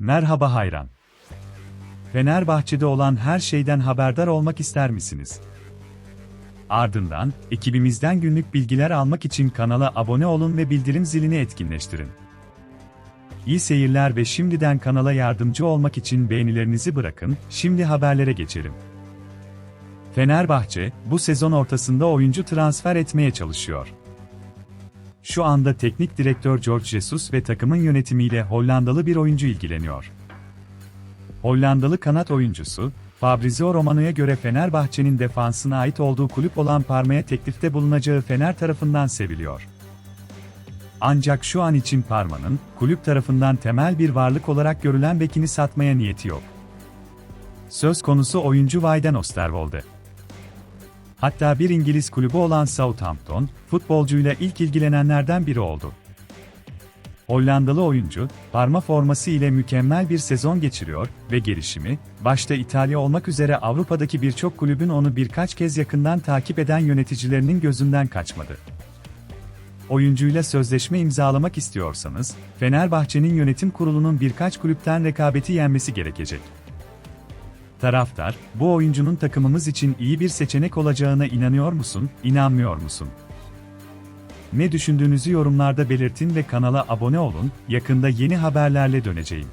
Merhaba hayran. Fenerbahçe'de olan her şeyden haberdar olmak ister misiniz? Ardından, ekibimizden günlük bilgiler almak için kanala abone olun ve bildirim zilini etkinleştirin. İyi seyirler ve şimdiden kanala yardımcı olmak için beğenilerinizi bırakın, şimdi haberlere geçelim. Fenerbahçe, bu sezon ortasında oyuncu transfer etmeye çalışıyor. Şu anda teknik direktör George Jesus ve takımın yönetimiyle Hollandalı bir oyuncu ilgileniyor. Hollandalı kanat oyuncusu, Fabrizio Romano'ya göre Fenerbahçe'nin defansına ait olduğu kulüp olan Parma'ya teklifte bulunacağı Fener tarafından seviliyor. Ancak şu an için Parma'nın, kulüp tarafından temel bir varlık olarak görülen bekini satmaya niyeti yok. Söz konusu oyuncu Vayden Osterwolde. Hatta bir İngiliz kulübü olan Southampton, futbolcuyla ilk ilgilenenlerden biri oldu. Hollandalı oyuncu, parma forması ile mükemmel bir sezon geçiriyor ve gelişimi, başta İtalya olmak üzere Avrupa'daki birçok kulübün onu birkaç kez yakından takip eden yöneticilerinin gözünden kaçmadı. Oyuncuyla sözleşme imzalamak istiyorsanız, Fenerbahçe'nin yönetim kurulunun birkaç kulüpten rekabeti yenmesi gerekecek. Taraftar, bu oyuncunun takımımız için iyi bir seçenek olacağına inanıyor musun, inanmıyor musun? Ne düşündüğünüzü yorumlarda belirtin ve kanala abone olun, yakında yeni haberlerle döneceğim.